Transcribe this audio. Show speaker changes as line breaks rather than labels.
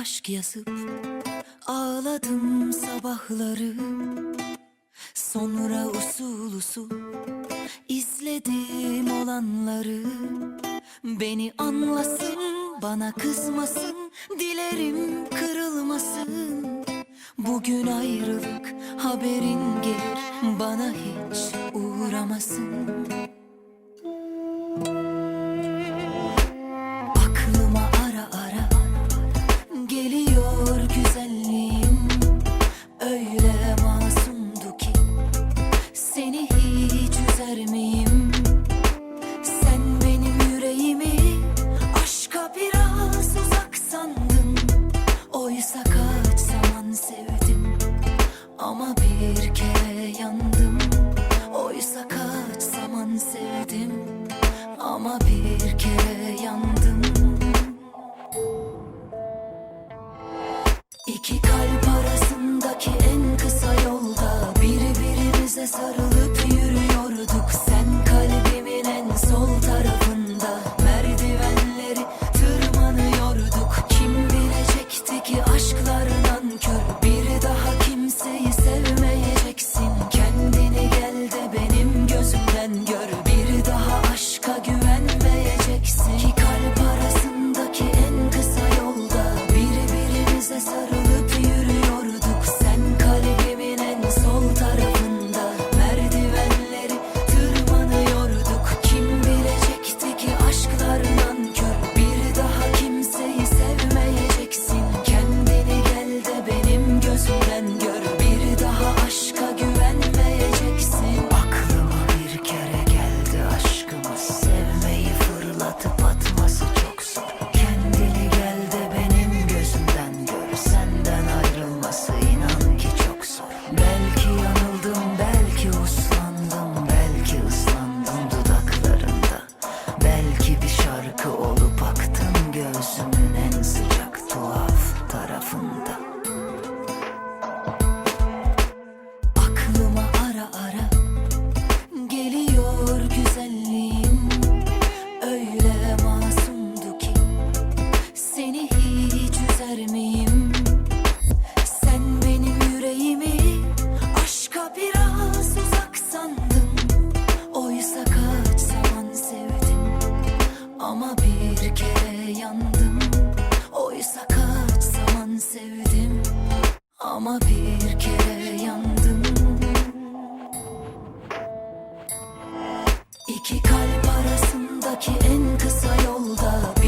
aşk yazıp ağladım sabahları. Sonra usul usul izledim olanları. Beni anlasın, bana kızmasın, dilerim kırılmasın. Bugün ayrılık haberin gelir, bana hiç uğramasın. çizgiyi? Sen benim yüreğimi aşka biraz uzak sandın. Oysa kaç zaman sevdim ama bir kere yandım. Oysa kaç zaman sevdim ama bir kere yandım. İki kalp arasındaki en kısa yolda birbirimize sarılır. Ben sevdim ama bir kere yandım. İki kalp arasındaki en kısa yolda